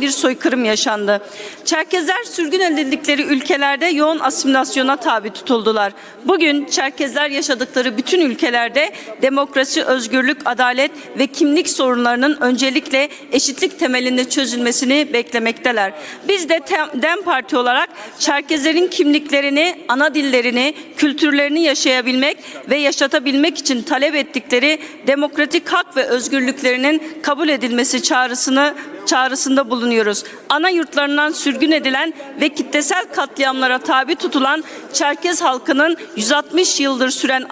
bir soykırım yaşandı. Çerkezler sürgün edildikleri ülkelerde yoğun asimilasyona tabi tutuldular. Bugün Çerkezler yaşadıkları bütün ülkelerde demokrasi, özgürlük, adalet ve kimlik sorunlarının öncelikle eşitlik temelinde çözülmesini beklemekteler. Biz de DEM Parti olarak Çerkezlerin kimliklerini, ana dillerini, kültürlerini yaşayabilmek ve yaşatabilmek için talep ettikleri demokratik hak ve özgürlüklerinin kabul edilmesi çağrısını çağrısında bulunuyoruz. Ana yurtlarından sürgün edilen ve kitlesel katliamlara tabi tutulan Çerkez halkının 160 yıldır süren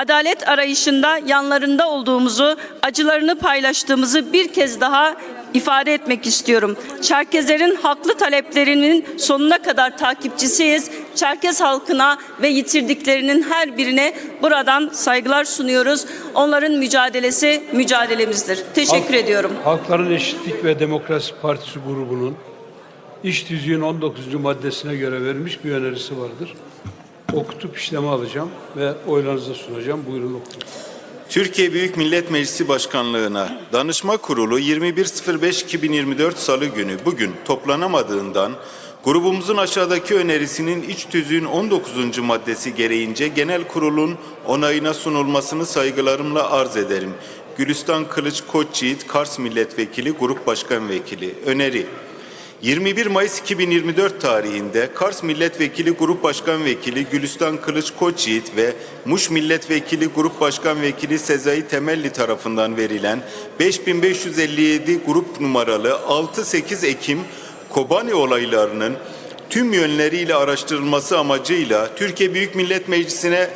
adalet arayışında yanlarında olduğumuzu, acılarını paylaştığımızı bir kez daha ifade etmek istiyorum. Çerkezlerin haklı taleplerinin sonuna kadar takipçisiyiz. Çerkez halkına ve yitirdiklerinin her birine buradan saygılar sunuyoruz. Onların mücadelesi mücadelemizdir. Teşekkür Halk- ediyorum. Halkların Eşitlik ve Demokrasi Partisi grubunun iş tüzüğün 19. maddesine göre verilmiş bir önerisi vardır. Okutup işleme alacağım ve oylarınıza sunacağım. Buyurun okuyun. Türkiye Büyük Millet Meclisi Başkanlığına Danışma Kurulu 21.05.2024 Salı günü bugün toplanamadığından grubumuzun aşağıdaki önerisinin iç tüzüğün 19. maddesi gereğince genel kurulun onayına sunulmasını saygılarımla arz ederim. Gülistan Kılıç Koçyiğit, Kars Milletvekili, Grup Başkan Vekili. Öneri 21 Mayıs 2024 tarihinde Kars Milletvekili Grup Başkan Vekili Gülistan Kılıç Koçyiğit ve Muş Milletvekili Grup Başkan Vekili Sezai Temelli tarafından verilen 5557 grup numaralı 6-8 Ekim Kobani olaylarının tüm yönleriyle araştırılması amacıyla Türkiye Büyük Millet Meclisi'ne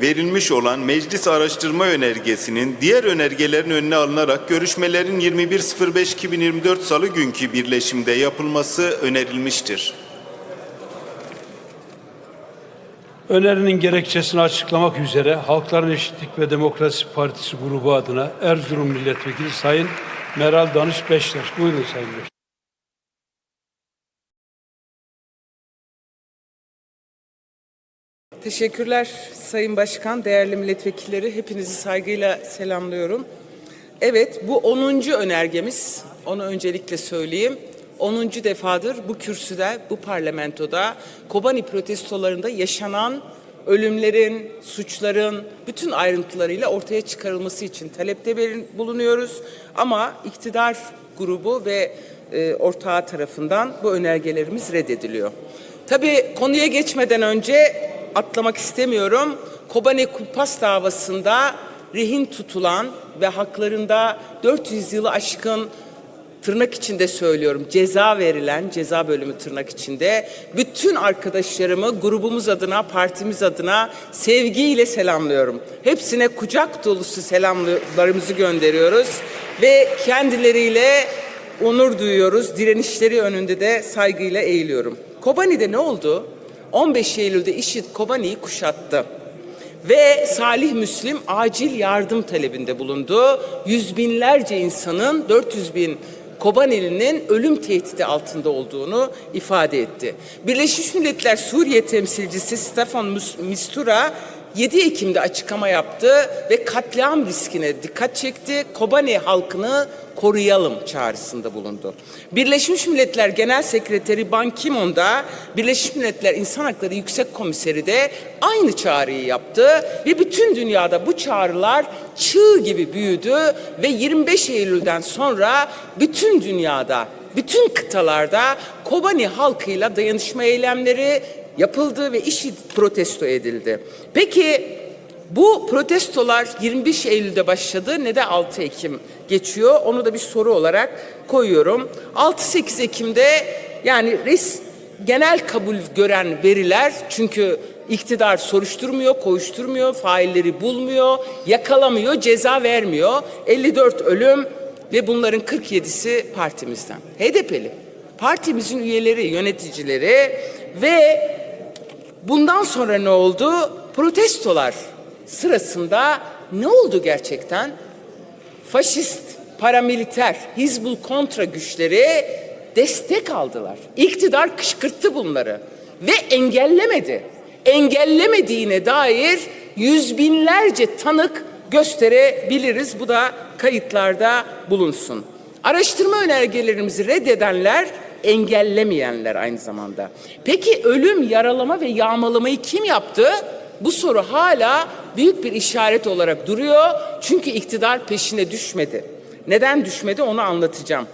verilmiş olan meclis araştırma önergesinin diğer önergelerin önüne alınarak görüşmelerin 21.05.2024 Salı günkü birleşimde yapılması önerilmiştir. Önerinin gerekçesini açıklamak üzere Halkların Eşitlik ve Demokrasi Partisi grubu adına Erzurum Milletvekili Sayın Meral Danış Beştaş. Buyurun Sayın Beştaş. Teşekkürler Sayın Başkan, değerli milletvekilleri. Hepinizi saygıyla selamlıyorum. Evet, bu 10. önergemiz. Onu öncelikle söyleyeyim. 10. defadır bu kürsüde, bu parlamentoda Kobani protestolarında yaşanan ölümlerin, suçların bütün ayrıntılarıyla ortaya çıkarılması için talepte bulunuyoruz. Ama iktidar grubu ve e, ortağı tarafından bu önergelerimiz reddediliyor. Tabii konuya geçmeden önce atlamak istemiyorum. Kobane Kumpas davasında rehin tutulan ve haklarında 400 yılı aşkın tırnak içinde söylüyorum ceza verilen ceza bölümü tırnak içinde bütün arkadaşlarımı grubumuz adına partimiz adına sevgiyle selamlıyorum. Hepsine kucak dolusu selamlarımızı gönderiyoruz ve kendileriyle onur duyuyoruz. Direnişleri önünde de saygıyla eğiliyorum. Kobani'de ne oldu? 15 Eylül'de IŞİD Kobani'yi kuşattı. Ve Salih Müslim acil yardım talebinde bulundu. Yüz binlerce insanın 400 bin Kobaneli'nin ölüm tehdidi altında olduğunu ifade etti. Birleşmiş Milletler Suriye temsilcisi Stefan Mistura 7 Ekim'de açıklama yaptı ve katliam riskine dikkat çekti. Kobani halkını koruyalım çağrısında bulundu. Birleşmiş Milletler Genel Sekreteri Ban Ki-moon da Birleşmiş Milletler İnsan Hakları Yüksek Komiseri de aynı çağrıyı yaptı ve bütün dünyada bu çağrılar çığ gibi büyüdü ve 25 Eylül'den sonra bütün dünyada bütün kıtalarda Kobani halkıyla dayanışma eylemleri yapıldı ve IŞİD protesto edildi. Peki bu protestolar 25 Eylül'de başladı ne de 6 Ekim geçiyor. Onu da bir soru olarak koyuyorum. 6-8 Ekim'de yani res, genel kabul gören veriler çünkü iktidar soruşturmuyor, koşturmuyor, failleri bulmuyor, yakalamıyor, ceza vermiyor. 54 ölüm ve bunların 47'si partimizden. HDP'li. Partimizin üyeleri, yöneticileri ve bundan sonra ne oldu? Protestolar sırasında ne oldu gerçekten? Faşist, paramiliter, Hizbul kontra güçleri destek aldılar. İktidar kışkırttı bunları ve engellemedi. Engellemediğine dair yüz binlerce tanık gösterebiliriz. Bu da kayıtlarda bulunsun. Araştırma önergelerimizi reddedenler engellemeyenler aynı zamanda. Peki ölüm, yaralama ve yağmalamayı kim yaptı? Bu soru hala büyük bir işaret olarak duruyor. Çünkü iktidar peşine düşmedi. Neden düşmedi onu anlatacağım.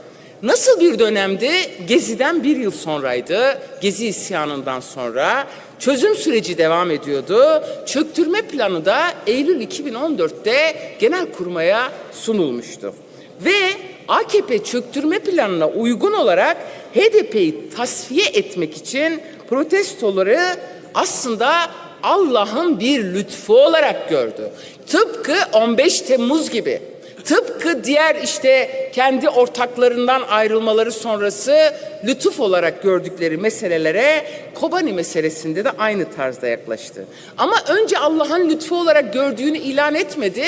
Nasıl bir dönemdi? Gezi'den bir yıl sonraydı. Gezi isyanından sonra çözüm süreci devam ediyordu. Çöktürme planı da Eylül 2014'te Genelkurmay'a sunulmuştu. Ve AKP çöktürme planına uygun olarak HDP'yi tasfiye etmek için protestoları aslında Allah'ın bir lütfu olarak gördü. Tıpkı 15 Temmuz gibi. Tıpkı diğer işte kendi ortaklarından ayrılmaları sonrası lütuf olarak gördükleri meselelere Kobani meselesinde de aynı tarzda yaklaştı. Ama önce Allah'ın lütfu olarak gördüğünü ilan etmedi.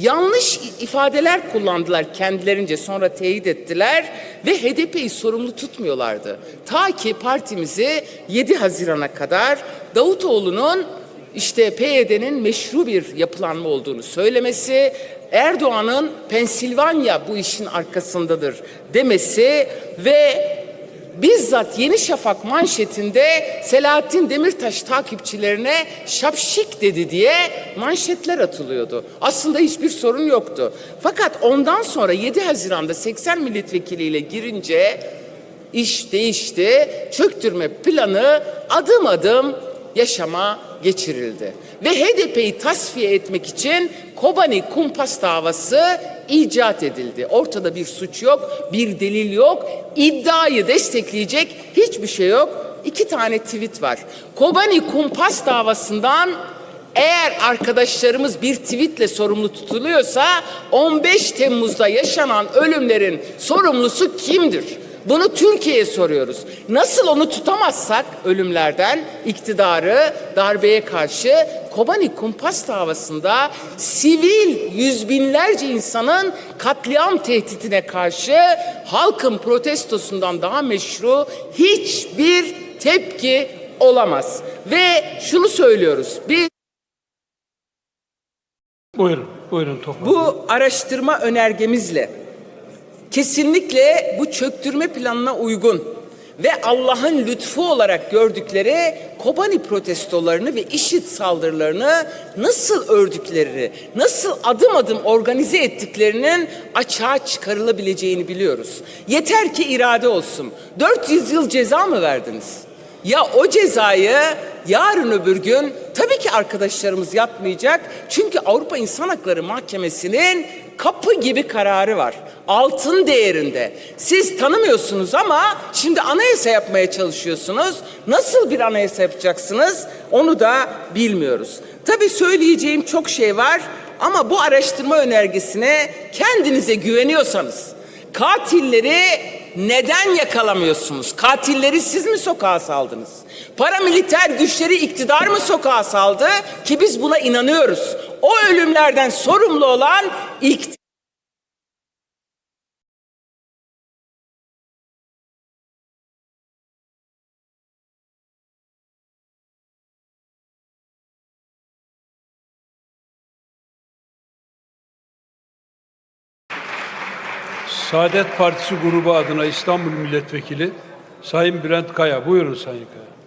Yanlış ifadeler kullandılar kendilerince sonra teyit ettiler ve HDP'yi sorumlu tutmuyorlardı. Ta ki partimizi 7 Haziran'a kadar Davutoğlu'nun işte PYD'nin meşru bir yapılanma olduğunu söylemesi, Erdoğan'ın Pensilvanya bu işin arkasındadır demesi ve bizzat Yeni Şafak manşetinde Selahattin Demirtaş takipçilerine şapşik dedi diye manşetler atılıyordu. Aslında hiçbir sorun yoktu. Fakat ondan sonra 7 Haziran'da 80 milletvekiliyle girince iş değişti. Çöktürme planı adım adım yaşama geçirildi. Ve HDP'yi tasfiye etmek için Kobani kumpas davası icat edildi. Ortada bir suç yok, bir delil yok, iddiayı destekleyecek hiçbir şey yok. İki tane tweet var. Kobani kumpas davasından eğer arkadaşlarımız bir tweetle sorumlu tutuluyorsa 15 Temmuz'da yaşanan ölümlerin sorumlusu kimdir? Bunu Türkiye'ye soruyoruz. Nasıl onu tutamazsak ölümlerden iktidarı darbeye karşı Kobani kumpas davasında sivil yüz binlerce insanın katliam tehditine karşı halkın protestosundan daha meşru hiçbir tepki olamaz. Ve şunu söylüyoruz. Biz Buyurun, buyurun toparlayın. bu araştırma önergemizle kesinlikle bu çöktürme planına uygun ve Allah'ın lütfu olarak gördükleri Kobani protestolarını ve IŞİD saldırılarını nasıl ördüklerini, nasıl adım adım organize ettiklerinin açığa çıkarılabileceğini biliyoruz. Yeter ki irade olsun. 400 yıl ceza mı verdiniz? Ya o cezayı yarın öbür gün tabii ki arkadaşlarımız yapmayacak. Çünkü Avrupa İnsan Hakları Mahkemesi'nin kapı gibi kararı var. Altın değerinde. Siz tanımıyorsunuz ama şimdi anayasa yapmaya çalışıyorsunuz. Nasıl bir anayasa yapacaksınız onu da bilmiyoruz. Tabii söyleyeceğim çok şey var ama bu araştırma önergesine kendinize güveniyorsanız katilleri neden yakalamıyorsunuz? Katilleri siz mi sokağa saldınız? Paramiliter güçleri iktidar mı sokağa saldı? Ki biz buna inanıyoruz. O ölümlerden sorumlu olan iktidar. Saadet Partisi grubu adına İstanbul Milletvekili Sayın Bülent Kaya. Buyurun Sayın Kaya.